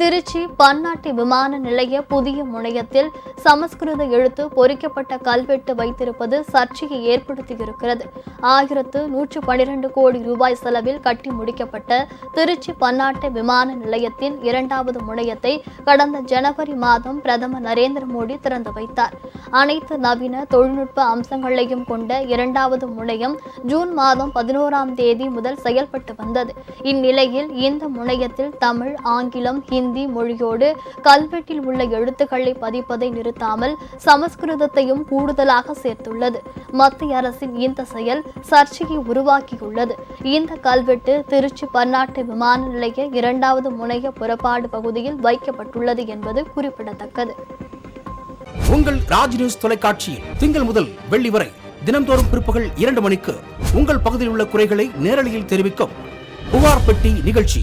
திருச்சி பன்னாட்டு விமான நிலைய புதிய முனையத்தில் சமஸ்கிருத எழுத்து பொறிக்கப்பட்ட கல்வெட்டு வைத்திருப்பது சர்ச்சையை ஏற்படுத்தியிருக்கிறது. ஆயிரத்து நூற்று பனிரெண்டு கோடி ரூபாய் செலவில் கட்டி முடிக்கப்பட்ட திருச்சி பன்னாட்டு விமான நிலையத்தின் இரண்டாவது முனையத்தை கடந்த ஜனவரி மாதம் பிரதமர் நரேந்திர மோடி திறந்து வைத்தார். அனைத்து நவீன தொழில்நுட்ப அம்சங்களையும் கொண்ட இரண்டாவது முனையம் ஜூன் மாதம் பதினோராம் தேதி முதல் செயல்பட்டு வந்தது. இந்நிலையில் இந்த முனையத்தில் தமிழ் ஆங்கிலம் ஹிந்தி ஹிந்தி மொழியோடு கல்வெட்டில் உள்ள எழுத்துக்களை பதிப்பதை நிறுத்தாமல் சமஸ்கிருதத்தையும் கூடுதலாக சேர்த்துள்ளது. மத்திய அரசின் இந்த செயல் சர்ச்சையை உருவாக்கியுள்ளது. இந்த கல்வெட்டு திருச்சி பன்னாட்டு விமான நிலைய இரண்டாவது முனைய புறப்பாடு பகுதியில் வைக்கப்பட்டுள்ளது என்பது குறிப்பிடத்தக்கது. உங்கள் ராஜ் நியூஸ் தொலைக்காட்சியில் திங்கள் முதல் வெள்ளி வரை தினம்தோறும் பிற்பகல் இரண்டு மணிக்கு உங்கள் பகுதியில் உள்ள குறைகளை நேரலையில் தெரிவிக்கும் புகார் பெட்டி நிகழ்ச்சி.